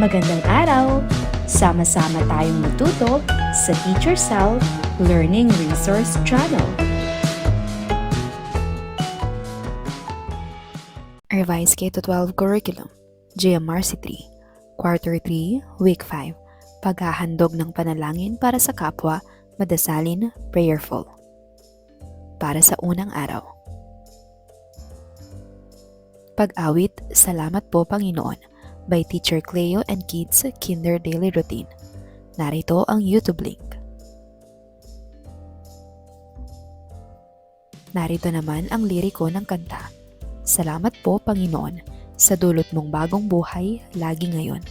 Magandang araw! Sama-sama tayong matuto sa Teacher Sal Learning Resource Channel. Revised K-12 Curriculum, GMRC 3, Quarter 3, Week 5, Paghahandog ng panalangin para sa kapwa, madasalin, prayerful. Para sa unang araw. Pag-awit, Salamat po Panginoon by Teacher Cleo and Kids Kinder Daily Routine. Narito ang YouTube link. Narito naman ang liriko ng kanta. Salamat po Panginoon sa dulot mong bagong buhay lagi ngayon.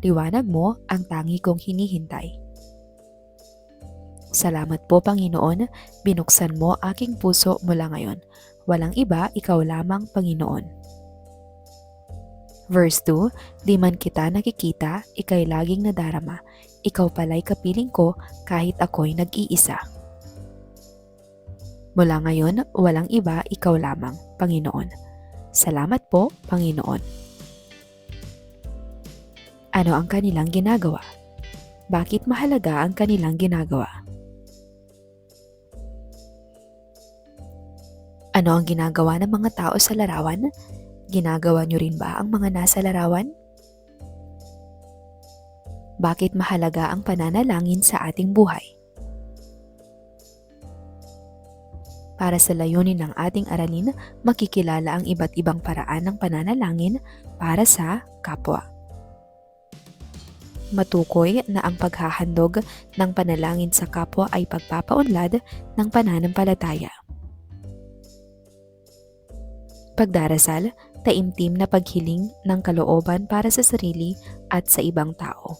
Liwanag mo ang tangi kong hinihintay. Salamat po Panginoon, binuksan mo aking puso mula ngayon. Walang iba, ikaw lamang Panginoon. Verse 2, Di man kita nakikita, ikay laging nadarama. Ikaw pala'y kapiling ko kahit ako'y nag-iisa. Mula ngayon, walang iba, ikaw lamang, Panginoon. Salamat po, Panginoon. Ano ang kanilang ginagawa? Bakit mahalaga ang kanilang ginagawa? Ano ang ginagawa ng mga tao sa larawan? Ginagawa niyo rin ba ang mga nasa larawan? Bakit mahalaga ang pananalangin sa ating buhay? Para sa layunin ng ating aralin, makikilala ang iba't ibang paraan ng pananalangin para sa kapwa. Matukoy na ang paghahandog ng panalangin sa kapwa ay pagpapaunlad ng pananampalataya. Pagdarasal, taimtim na paghiling ng kalooban para sa sarili at sa ibang tao.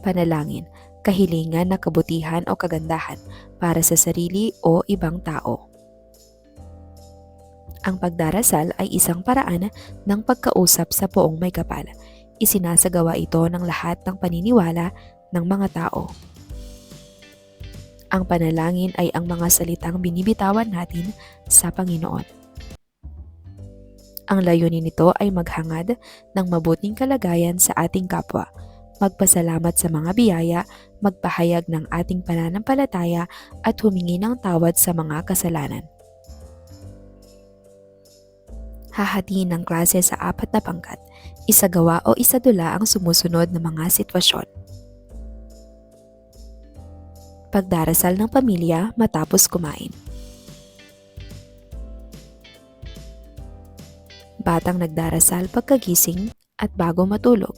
Panalangin, kahilingan na kabutihan o kagandahan para sa sarili o ibang tao. Ang pagdarasal ay isang paraan ng pagkausap sa poong may kapal. Isinasagawa ito ng lahat ng paniniwala ng mga tao. Ang panalangin ay ang mga salitang binibitawan natin sa Panginoon. Ang layunin nito ay maghangad ng mabuting kalagayan sa ating kapwa, magpasalamat sa mga biyaya, magpahayag ng ating pananampalataya at humingi ng tawad sa mga kasalanan. Hahatiin ng klase sa apat na pangkat, isagawa o isadula ang sumusunod na mga sitwasyon. Pagdarasal ng pamilya matapos kumain. Batang nagdarasal pagkagising at bago matulog.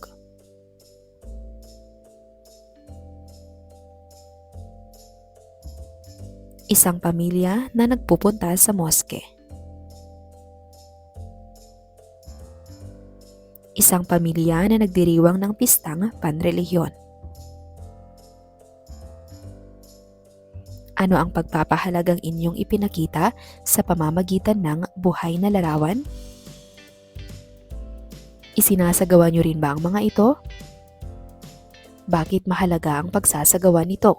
Isang pamilya na nagpupunta sa moske. Isang pamilya na nagdiriwang ng pistang panrelihiyon. Ano ang pagpapahalagang inyong ipinakita sa pamamagitan ng buhay na larawan? Isinasagawa niyo rin ba ang mga ito? Bakit mahalaga ang pagsasagawa nito?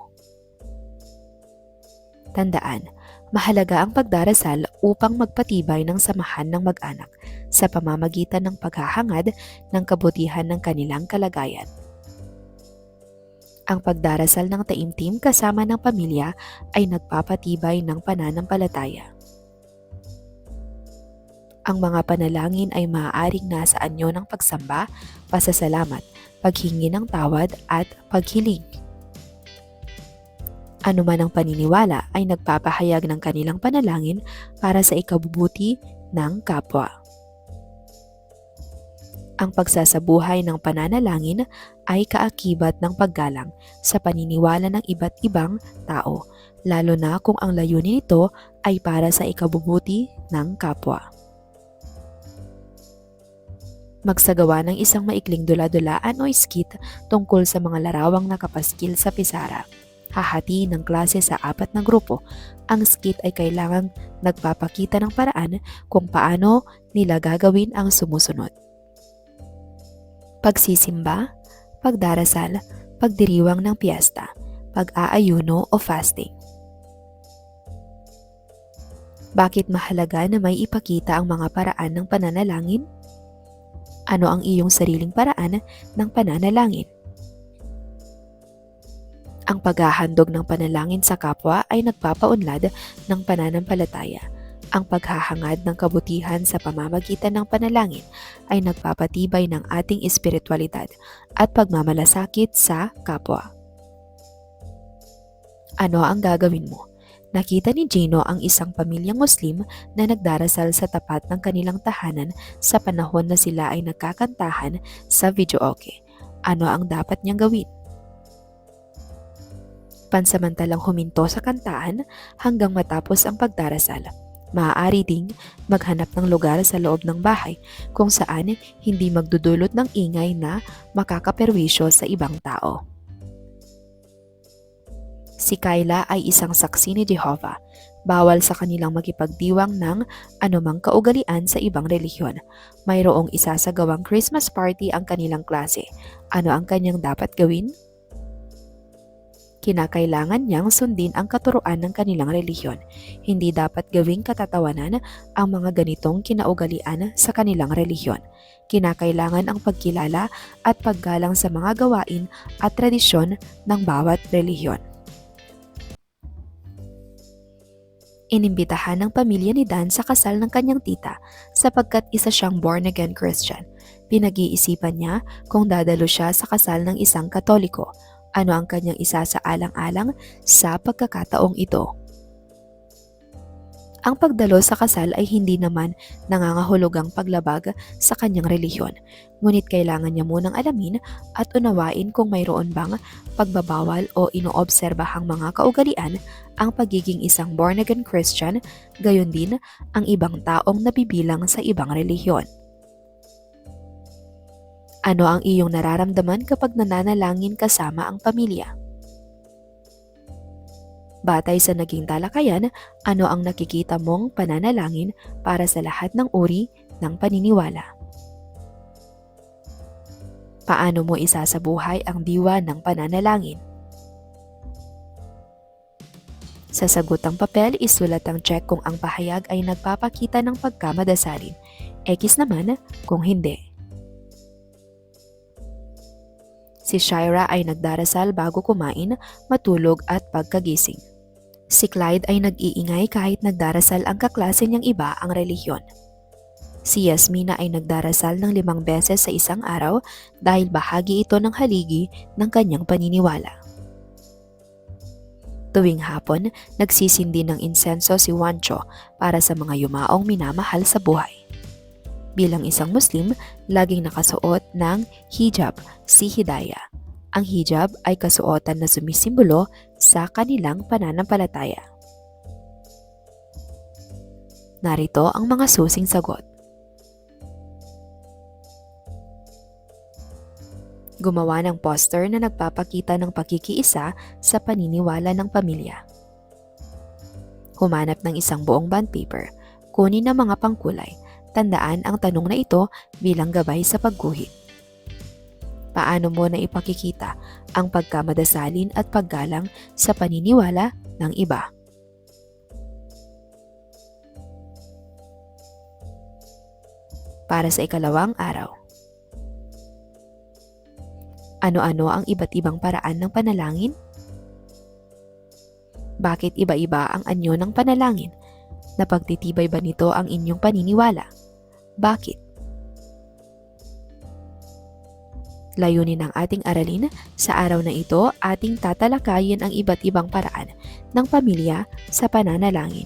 Tandaan, mahalaga ang pagdarasal upang magpatibay ng samahan ng mag-anak sa pamamagitan ng paghahangad ng kabutihan ng kanilang kalagayan. Ang pagdarasal ng taimtim kasama ng pamilya ay nagpapatibay ng pananampalataya. Ang mga panalangin ay maaaring nasa anyo ng pagsamba, pasasalamat, paghingi ng tawad at paghiling. Ano man ang paniniwala ay nagpapahayag ng kanilang panalangin para sa ikabubuti ng kapwa. Ang pagsasabuhay ng pananalangin ay kaakibat ng paggalang sa paniniwala ng iba't ibang tao, lalo na kung ang layunin nito ay para sa ikabubuti ng kapwa magsagawa ng isang maikling dula-dulaan o skit tungkol sa mga larawang nakapaskil sa pisara. Hahati ng klase sa apat na grupo. Ang skit ay kailangang nagpapakita ng paraan kung paano nila gagawin ang sumusunod. Pagsisimba, pagdarasal, pagdiriwang ng piyesta, pag-aayuno o fasting. Bakit mahalaga na may ipakita ang mga paraan ng pananalangin? Ano ang iyong sariling paraan ng pananalangin? Ang paghahandog ng panalangin sa kapwa ay nagpapaunlad ng pananampalataya. Ang paghahangad ng kabutihan sa pamamagitan ng panalangin ay nagpapatibay ng ating espiritualidad at pagmamalasakit sa kapwa. Ano ang gagawin mo? Nakita ni Gino ang isang pamilyang Muslim na nagdarasal sa tapat ng kanilang tahanan sa panahon na sila ay nagkakantahan sa videoke. Ano ang dapat niyang gawin? Pansamantalang huminto sa kantahan hanggang matapos ang pagdarasal. Maaari ding maghanap ng lugar sa loob ng bahay kung saan hindi magdudulot ng ingay na makakaperwisyo sa ibang tao. Si Kyla ay isang saksi ni Jehovah. Bawal sa kanilang makipagdiwang ng anumang kaugalian sa ibang relihiyon. Mayroong isasagawang Christmas party ang kanilang klase. Ano ang kanyang dapat gawin? Kinakailangan niyang sundin ang katuruan ng kanilang relihiyon. Hindi dapat gawing katatawanan ang mga ganitong kinaugalian sa kanilang relihiyon. Kinakailangan ang pagkilala at paggalang sa mga gawain at tradisyon ng bawat relihiyon. Inimbitahan ng pamilya ni Dan sa kasal ng kanyang tita sapagkat isa siyang born-again Christian. Pinag-iisipan niya kung dadalo siya sa kasal ng isang katoliko. Ano ang kanyang isa sa alang-alang sa pagkakataong ito? Ang pagdalo sa kasal ay hindi naman nangangahulugang paglabag sa kanyang relihiyon, ngunit kailangan niya munang alamin at unawain kung mayroon bang pagbabawal o inoobserbahang mga kaugalian ang pagiging isang born-again Christian, gayon din ang ibang taong nabibilang sa ibang relihiyon. Ano ang iyong nararamdaman kapag nananalangin kasama ang pamilya? Batay sa naging talakayan, ano ang nakikita mong pananalangin para sa lahat ng uri ng paniniwala? Paano mo isasabuhay ang diwa ng pananalangin? Sa sagutang papel, isulat ang check kung ang pahayag ay nagpapakita ng pagkamadasalin. X naman kung hindi. Si Shira ay nagdarasal bago kumain, matulog at pagkagising. Si Clyde ay nag-iingay kahit nagdarasal ang kaklase niyang iba ang relihiyon. Si Yasmina ay nagdarasal ng limang beses sa isang araw dahil bahagi ito ng haligi ng kanyang paniniwala. Tuwing hapon, nagsisindi ng insenso si Wancho para sa mga yumaong minamahal sa buhay. Bilang isang Muslim, laging nakasuot ng hijab si Hidayah. Ang hijab ay kasuotan na sumisimbolo sa kanilang pananampalataya. Narito ang mga susing sagot. Gumawa ng poster na nagpapakita ng pakikiisa sa paniniwala ng pamilya. Humanap ng isang buong bond paper. Kunin ang mga pangkulay. Tandaan ang tanong na ito bilang gabay sa pagguhit paano mo na ipakikita ang pagkamadasalin at paggalang sa paniniwala ng iba. Para sa ikalawang araw. Ano-ano ang iba't ibang paraan ng panalangin? Bakit iba-iba ang anyo ng panalangin? Napagtitibay ba nito ang inyong paniniwala? Bakit? Layunin ng ating aralin, sa araw na ito ating tatalakayin ang iba't ibang paraan ng pamilya sa pananalangin.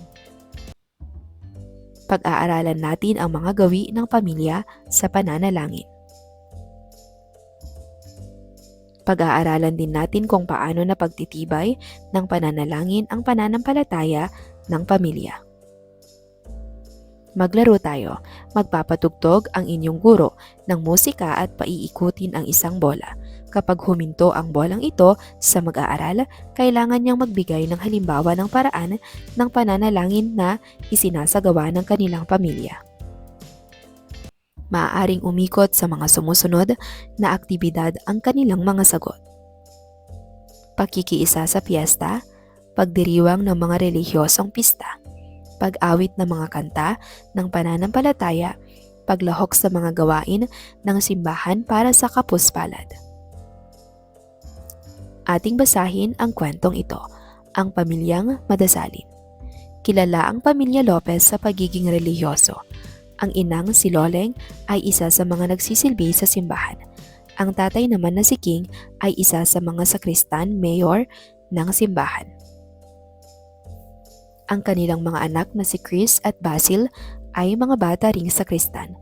Pag-aaralan natin ang mga gawi ng pamilya sa pananalangin. Pag-aaralan din natin kung paano na pagtitibay ng pananalangin ang pananampalataya ng pamilya. Maglaro tayo. Magpapatugtog ang inyong guro ng musika at paiikutin ang isang bola. Kapag huminto ang bolang ito sa mag-aaral, kailangan niyang magbigay ng halimbawa ng paraan ng pananalangin na isinasagawa ng kanilang pamilya. Maaaring umikot sa mga sumusunod na aktibidad ang kanilang mga sagot. Pakikiisa sa piyesta, pagdiriwang ng mga relihiyosong pista, pag-awit ng mga kanta ng pananampalataya paglahok sa mga gawain ng simbahan para sa kapuspalad. Ating basahin ang kwentong ito, ang pamilyang madasalin. Kilala ang pamilya Lopez sa pagiging relihiyoso. Ang inang si Loleng ay isa sa mga nagsisilbi sa simbahan. Ang tatay naman na si King ay isa sa mga sakristan mayor ng simbahan. Ang kanilang mga anak na si Chris at Basil ay mga bata ring sakristan.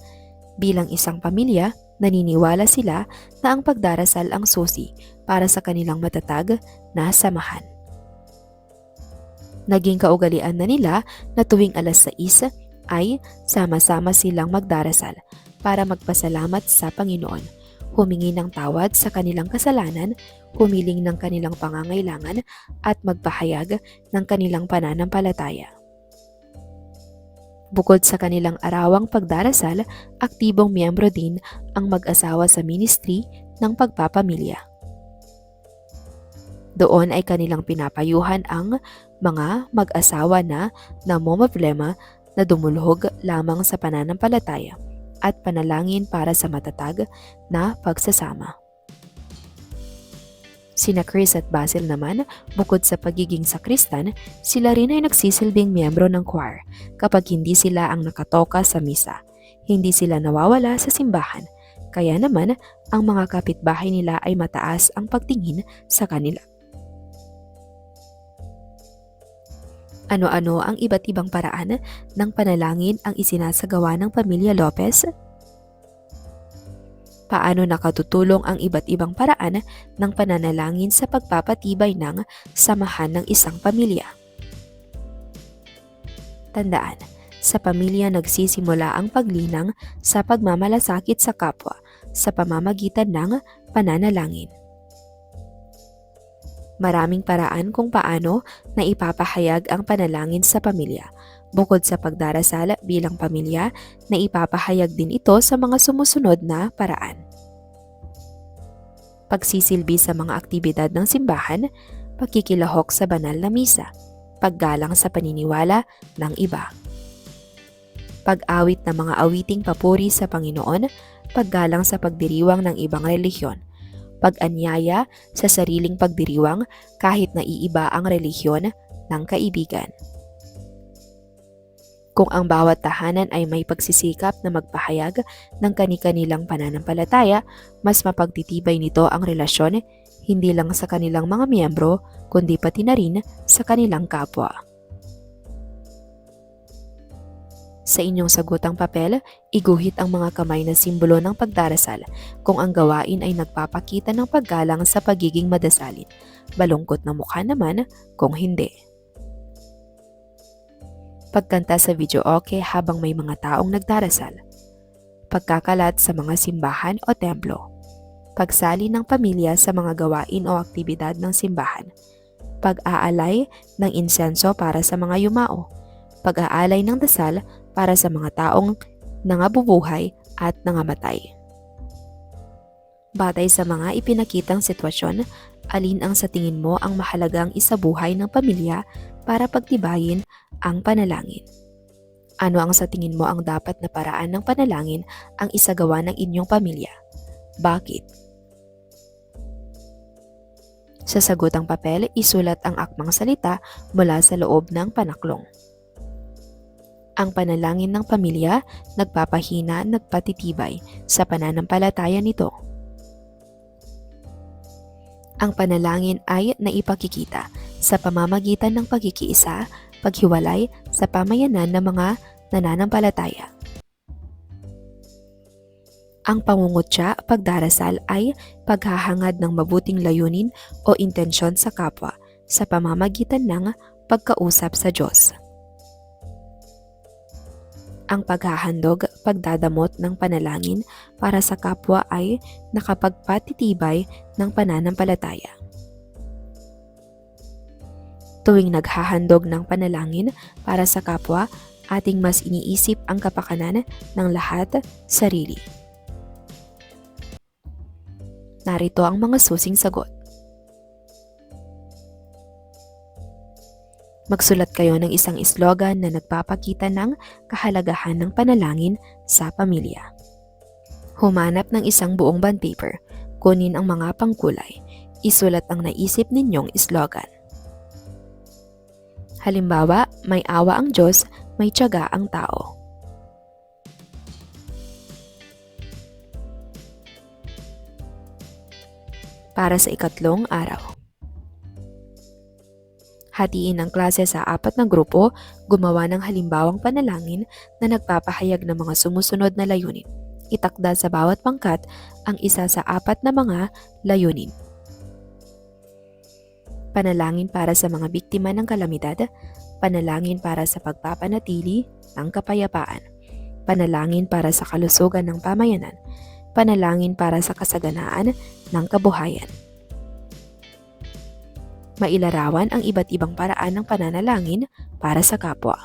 Bilang isang pamilya, naniniwala sila na ang pagdarasal ang susi para sa kanilang matatag na samahan. Naging kaugalian na nila na tuwing alas 6 ay sama-sama silang magdarasal para magpasalamat sa Panginoon, humingi ng tawad sa kanilang kasalanan, humiling ng kanilang pangangailangan at magpahayag ng kanilang pananampalataya. Bukod sa kanilang arawang pagdarasal, aktibong miyembro din ang mag-asawa sa ministry ng pagpapamilya. Doon ay kanilang pinapayuhan ang mga mag-asawa na namomroblema na dumulhog lamang sa pananampalataya at panalangin para sa matatag na pagsasama. Sina Chris at Basil naman, bukod sa pagiging sakristan, sila rin ay nagsisilbing miyembro ng choir kapag hindi sila ang nakatoka sa misa. Hindi sila nawawala sa simbahan, kaya naman ang mga kapitbahay nila ay mataas ang pagtingin sa kanila. Ano-ano ang iba't ibang paraan ng panalangin ang isinasagawa ng pamilya Lopez? Paano nakatutulong ang iba't ibang paraan ng pananalangin sa pagpapatibay ng samahan ng isang pamilya? Tandaan, sa pamilya nagsisimula ang paglinang sa pagmamalasakit sa kapwa sa pamamagitan ng pananalangin. Maraming paraan kung paano na ipapahayag ang panalangin sa pamilya. Bukod sa pagdarasal bilang pamilya, na ipapahayag din ito sa mga sumusunod na paraan. Pagsisilbi sa mga aktibidad ng simbahan, pagkikilahok sa banal na misa, paggalang sa paniniwala ng iba. Pag-awit ng mga awiting papuri sa Panginoon, paggalang sa pagdiriwang ng ibang relihiyon, pag-anyaya sa sariling pagdiriwang kahit na iiba ang relihiyon ng kaibigan. Kung ang bawat tahanan ay may pagsisikap na magpahayag ng kani-kanilang pananampalataya, mas mapagtitibay nito ang relasyon hindi lang sa kanilang mga miyembro, kundi pati na rin sa kanilang kapwa. Sa inyong sagutang papel, iguhit ang mga kamay na simbolo ng pagdarasal kung ang gawain ay nagpapakita ng paggalang sa pagiging madasalin. Balungkot na mukha naman kung hindi. Pagkanta sa video okay habang may mga taong nagdarasal. Pagkakalat sa mga simbahan o templo. Pagsali ng pamilya sa mga gawain o aktibidad ng simbahan. Pag-aalay ng insenso para sa mga yumao. Pag-aalay ng dasal para sa mga taong nangabubuhay at nangamatay. Batay sa mga ipinakitang sitwasyon, alin ang sa tingin mo ang mahalagang isabuhay ng pamilya para pagtibayin ang panalangin? Ano ang sa tingin mo ang dapat na paraan ng panalangin ang isagawa ng inyong pamilya? Bakit? Sa sagutang papel, isulat ang akmang salita mula sa loob ng panaklong. Ang panalangin ng pamilya nagpapahina, nagpatitibay sa pananampalataya nito. Ang panalangin ay naipakikita sa pamamagitan ng pagkikiisa, paghiwalay sa pamayanan ng mga nananampalataya. Ang pangungutya, pagdarasal ay paghahangad ng mabuting layunin o intensyon sa kapwa sa pamamagitan ng pagkausap sa Diyos ang paghahandog, pagdadamot ng panalangin para sa kapwa ay nakapagpatitibay ng pananampalataya. Tuwing naghahandog ng panalangin para sa kapwa, ating mas iniisip ang kapakanan ng lahat sarili. Narito ang mga susing sagot. Magsulat kayo ng isang slogan na nagpapakita ng kahalagahan ng panalangin sa pamilya. Humanap ng isang buong bond paper, kunin ang mga pangkulay, isulat ang naisip ninyong slogan. Halimbawa, may awa ang Diyos, may tiyaga ang tao. Para sa ikatlong araw. Hatiin ang klase sa apat na grupo, gumawa ng halimbawang panalangin na nagpapahayag ng mga sumusunod na layunin. Itakda sa bawat pangkat ang isa sa apat na mga layunin. Panalangin para sa mga biktima ng kalamidad, panalangin para sa pagpapanatili ng kapayapaan, panalangin para sa kalusugan ng pamayanan, panalangin para sa kasaganaan ng kabuhayan. Mailarawan ang iba't ibang paraan ng pananalangin para sa kapwa.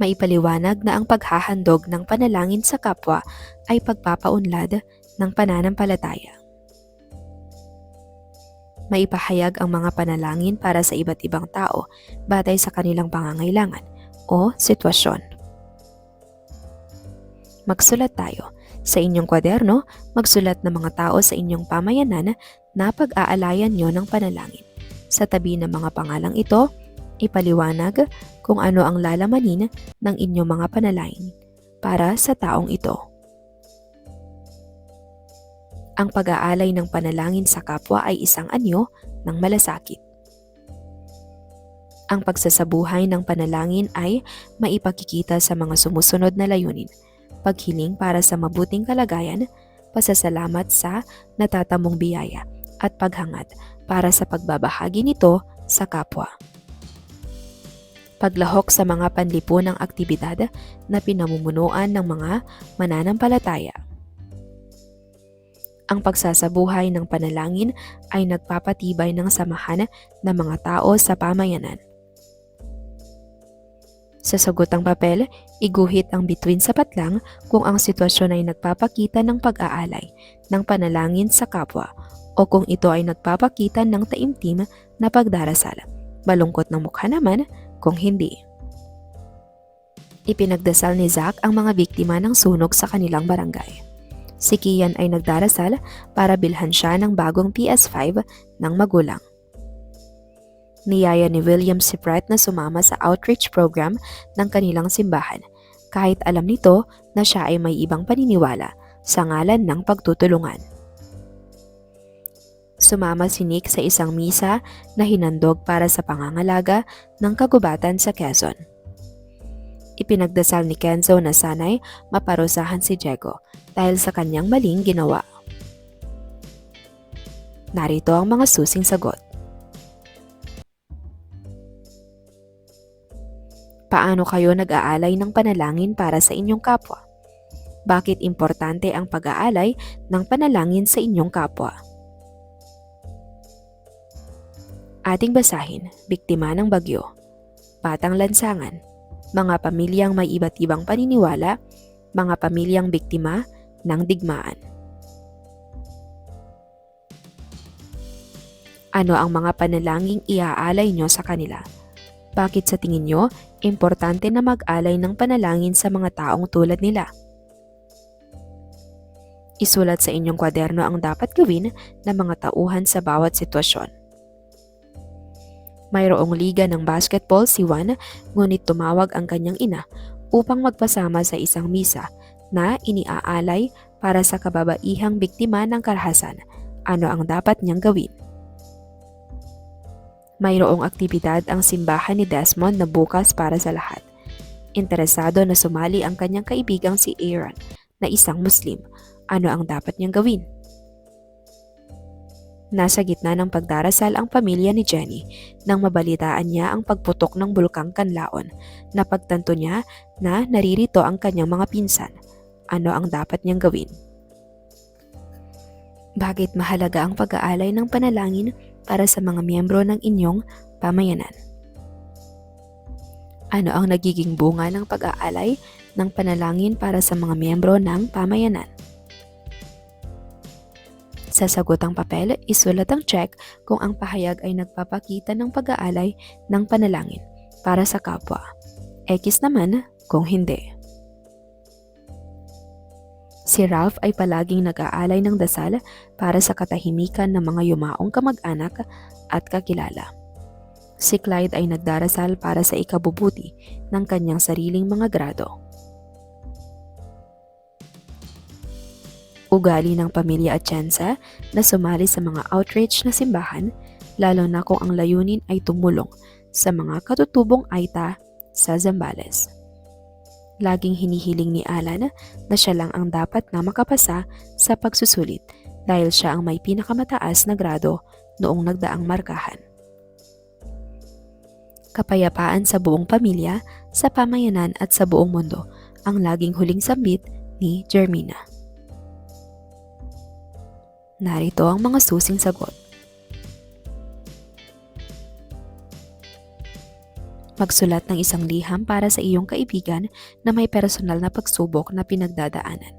Maipaliwanag na ang paghahandog ng panalangin sa kapwa ay pagpapaunlad ng pananampalataya. Maipahayag ang mga panalangin para sa iba't ibang tao batay sa kanilang pangangailangan o sitwasyon. Magsulat tayo. Sa inyong kwaderno, magsulat ng mga tao sa inyong pamayanan na pag-aalayan nyo ng panalangin. Sa tabi ng mga pangalang ito, ipaliwanag kung ano ang lalamanin ng inyong mga panalangin para sa taong ito. Ang pag-aalay ng panalangin sa kapwa ay isang anyo ng malasakit. Ang pagsasabuhay ng panalangin ay maipakikita sa mga sumusunod na layunin paghiling para sa mabuting kalagayan, pasasalamat sa natatamong biyaya, at paghangad para sa pagbabahagi nito sa kapwa. Paglahok sa mga panlipunang aktibidad na pinamumunuan ng mga mananampalataya. Ang pagsasabuhay ng panalangin ay nagpapatibay ng samahan ng mga tao sa pamayanan. Sa sagutang papel, iguhit ang bituin sapat lang kung ang sitwasyon ay nagpapakita ng pag-aalay ng panalangin sa kapwa o kung ito ay nagpapakita ng taimtim na pagdarasal. Balungkot ng mukha naman kung hindi. Ipinagdasal ni Zack ang mga biktima ng sunog sa kanilang barangay. Si Kian ay nagdarasal para bilhan siya ng bagong PS5 ng magulang. Niyaya ni William si Pratt na sumama sa outreach program ng kanilang simbahan kahit alam nito na siya ay may ibang paniniwala sa ngalan ng pagtutulungan. Sumama si Nick sa isang misa na hinandog para sa pangangalaga ng kagubatan sa Quezon. Ipinagdasal ni Kenzo na sanay maparusahan si Diego dahil sa kanyang maling ginawa. Narito ang mga susing sagot. Paano kayo nag-aalay ng panalangin para sa inyong kapwa? Bakit importante ang pag-aalay ng panalangin sa inyong kapwa? Ating basahin, biktima ng bagyo, batang lansangan, mga pamilyang may iba't ibang paniniwala, mga pamilyang biktima ng digmaan. Ano ang mga panalangin iaalay nyo sa kanila? Bakit sa tingin nyo, importante na mag-alay ng panalangin sa mga taong tulad nila? Isulat sa inyong kwaderno ang dapat gawin ng mga tauhan sa bawat sitwasyon. Mayroong liga ng basketball si Juan ngunit tumawag ang kanyang ina upang magpasama sa isang misa na iniaalay para sa kababaihang biktima ng karahasan. Ano ang dapat niyang gawin? Mayroong aktibidad ang simbahan ni Desmond na bukas para sa lahat. Interesado na sumali ang kanyang kaibigang si Aaron na isang Muslim. Ano ang dapat niyang gawin? Nasa gitna ng pagdarasal ang pamilya ni Jenny nang mabalitaan niya ang pagputok ng bulkang Kanlaon. Napagtanto niya na naririto ang kanyang mga pinsan. Ano ang dapat niyang gawin? Bakit mahalaga ang pag-aalay ng panalangin para sa mga miyembro ng inyong pamayanan? Ano ang nagiging bunga ng pag-aalay ng panalangin para sa mga miyembro ng pamayanan? Sa sagotang papel, isulat ang check kung ang pahayag ay nagpapakita ng pag-aalay ng panalangin para sa kapwa. X naman kung hindi. Si Ralph ay palaging nag-aalay ng dasal para sa katahimikan ng mga yumaong kamag-anak at kakilala. Si Clyde ay nagdarasal para sa ikabubuti ng kanyang sariling mga grado. Ugali ng pamilya Atienza na sumali sa mga outreach na simbahan lalo na kung ang layunin ay tumulong sa mga katutubong Aita sa Zambales. Laging hinihiling ni Alan na siya lang ang dapat na makapasa sa pagsusulit dahil siya ang may pinakamataas na grado noong nagdaang markahan. Kapayapaan sa buong pamilya, sa pamayanan at sa buong mundo ang laging huling sambit ni Jermina. Narito ang mga susing sagot. Magsulat ng isang liham para sa iyong kaibigan na may personal na pagsubok na pinagdadaanan.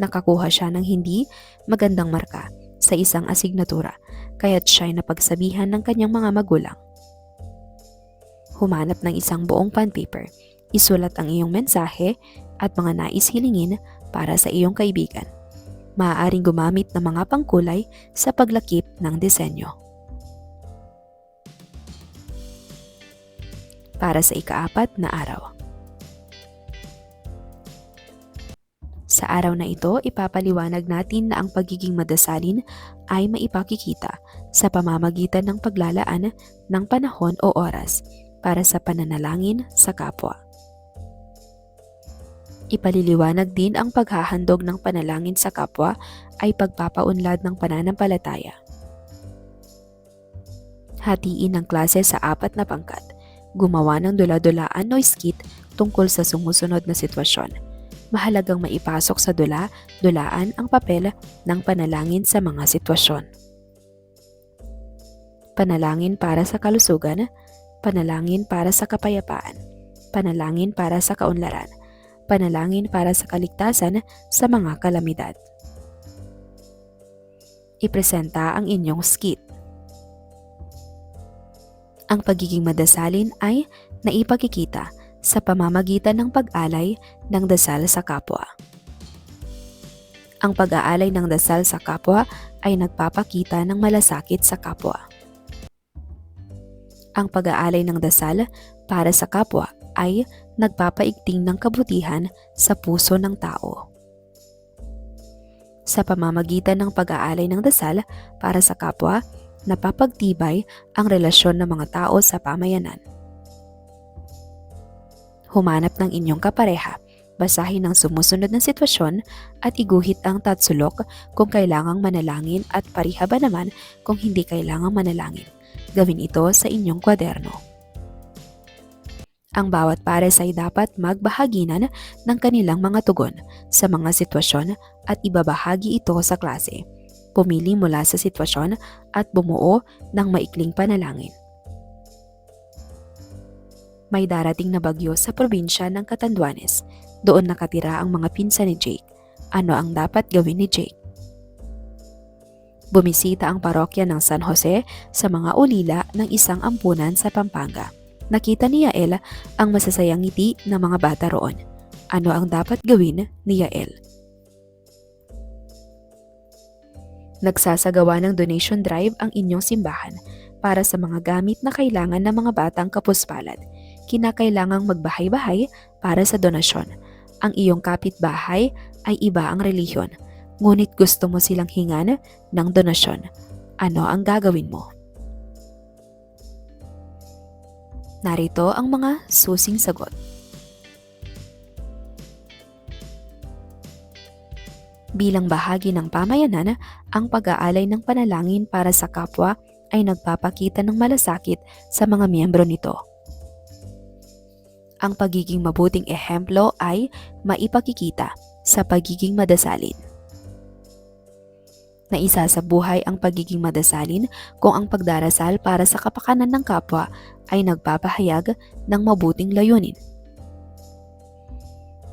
Nakakuha siya ng hindi magandang marka sa isang asignatura kaya't siya'y napagsabihan ng kanyang mga magulang. Humanap ng isang buong pan paper, isulat ang iyong mensahe at mga nais hilingin para sa iyong kaibigan. Maaaring gumamit ng mga pangkulay sa paglakip ng disenyo. para sa ikaapat na araw. Sa araw na ito, ipapaliwanag natin na ang pagiging madasalin ay maipakikita sa pamamagitan ng paglalaan ng panahon o oras para sa pananalangin sa kapwa. Ipaliliwanag din ang paghahandog ng panalangin sa kapwa ay pagpapaunlad ng pananampalataya. Hatiin ang klase sa apat na pangkat gumawa ng dula-dulaan o skit tungkol sa sumusunod na sitwasyon. Mahalagang maipasok sa dula, dulaan ang papel ng panalangin sa mga sitwasyon. Panalangin para sa kalusugan, panalangin para sa kapayapaan, panalangin para sa kaunlaran, panalangin para sa kaligtasan sa mga kalamidad. Ipresenta ang inyong skit. Ang pagiging madasalin ay naipakikita sa pamamagitan ng pag-alay ng dasal sa kapwa. Ang pag-aalay ng dasal sa kapwa ay nagpapakita ng malasakit sa kapwa. Ang pag-aalay ng dasal para sa kapwa ay nagpapaigting ng kabutihan sa puso ng tao. Sa pamamagitan ng pag-aalay ng dasal para sa kapwa, napapagtibay ang relasyon ng mga tao sa pamayanan. Humanap ng inyong kapareha, basahin ang sumusunod na sitwasyon at iguhit ang tatsulok kung kailangang manalangin at parihaba naman kung hindi kailangang manalangin. Gawin ito sa inyong kwaderno. Ang bawat pares ay dapat magbahaginan ng kanilang mga tugon sa mga sitwasyon at ibabahagi ito sa klase pumili mula sa sitwasyon at bumuo ng maikling panalangin. May darating na bagyo sa probinsya ng Catanduanes. Doon nakatira ang mga pinsan ni Jake. Ano ang dapat gawin ni Jake? Bumisita ang parokya ng San Jose sa mga ulila ng isang ampunan sa Pampanga. Nakita ni Yael ang masasayang ngiti ng mga bata roon. Ano ang dapat gawin ni Yael? Nagsasagawa ng donation drive ang inyong simbahan para sa mga gamit na kailangan ng mga batang kapuspalad. Kinakailangang magbahay-bahay para sa donasyon. Ang iyong kapitbahay ay iba ang relihiyon, ngunit gusto mo silang hingan ng donasyon. Ano ang gagawin mo? Narito ang mga susing sagot. Bilang bahagi ng pamayanan, ang pag-aalay ng panalangin para sa kapwa ay nagpapakita ng malasakit sa mga miyembro nito. Ang pagiging mabuting ehemplo ay maipakikita sa pagiging madasalin. Naisa sa buhay ang pagiging madasalin kung ang pagdarasal para sa kapakanan ng kapwa ay nagpapahayag ng mabuting layunin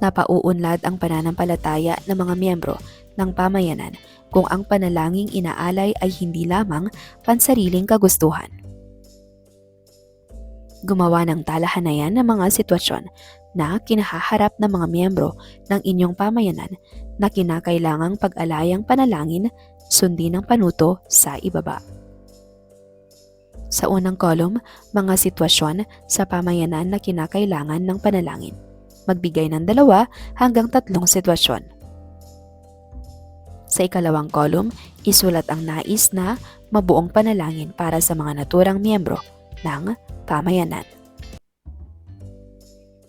napauunlad ang pananampalataya ng mga miyembro ng pamayanan kung ang panalangin inaalay ay hindi lamang pansariling kagustuhan. Gumawa ng talahanayan ng mga sitwasyon na kinahaharap ng mga miyembro ng inyong pamayanan na kinakailangang pag-alayang panalangin sundin ng panuto sa ibaba. Sa unang kolum, mga sitwasyon sa pamayanan na kinakailangan ng panalangin. Magbigay ng dalawa hanggang tatlong sitwasyon. Sa ikalawang kolum, isulat ang nais na mabuong panalangin para sa mga naturang miyembro ng pamayanan.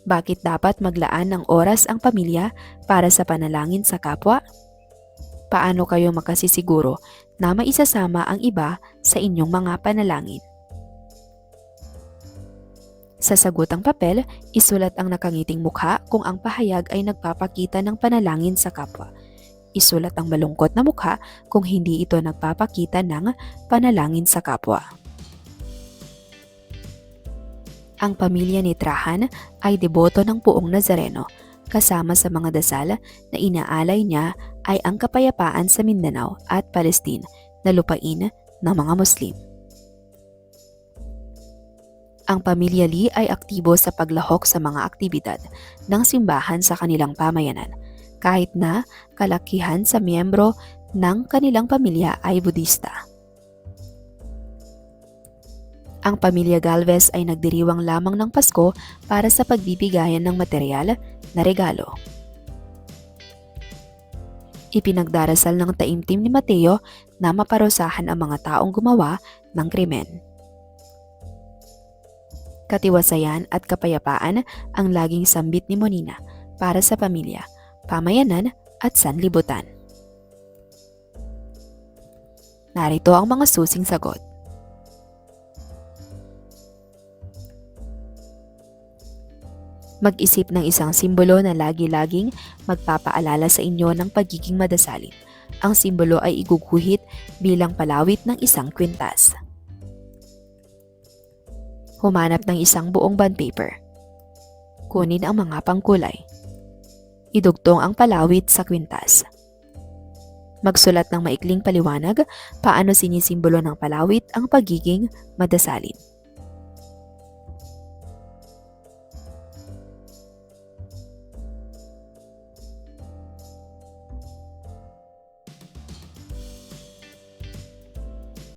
Bakit dapat maglaan ng oras ang pamilya para sa panalangin sa kapwa? Paano kayo makasisiguro na maisasama ang iba sa inyong mga panalangin? Sa sagutang papel, isulat ang nakangiting mukha kung ang pahayag ay nagpapakita ng panalangin sa kapwa. Isulat ang malungkot na mukha kung hindi ito nagpapakita ng panalangin sa kapwa. Ang pamilya ni Trahan ay deboto ng puong Nazareno. Kasama sa mga dasal na inaalay niya ay ang kapayapaan sa Mindanao at Palestine na lupain ng mga Muslim. Ang pamilya Lee ay aktibo sa paglahok sa mga aktibidad ng simbahan sa kanilang pamayanan, kahit na kalakihan sa miyembro ng kanilang pamilya ay Budista. Ang pamilya Galvez ay nagdiriwang lamang ng Pasko para sa pagbibigayan ng material na regalo. Ipinagdarasal ng taimtim ni Mateo na maparusahan ang mga taong gumawa ng krimen. Katiwasayan at kapayapaan ang laging sambit ni Monina para sa pamilya, pamayanan at sanlibutan. Narito ang mga susing sagot. Mag-isip ng isang simbolo na lagi-laging magpapaalala sa inyo ng pagiging madasalin. Ang simbolo ay iguguhit bilang palawit ng isang kwintas. Humanap ng isang buong bond paper. Kunin ang mga pangkulay. Idugtong ang palawit sa kwintas. Magsulat ng maikling paliwanag paano sinisimbolo ng palawit ang pagiging madasalin.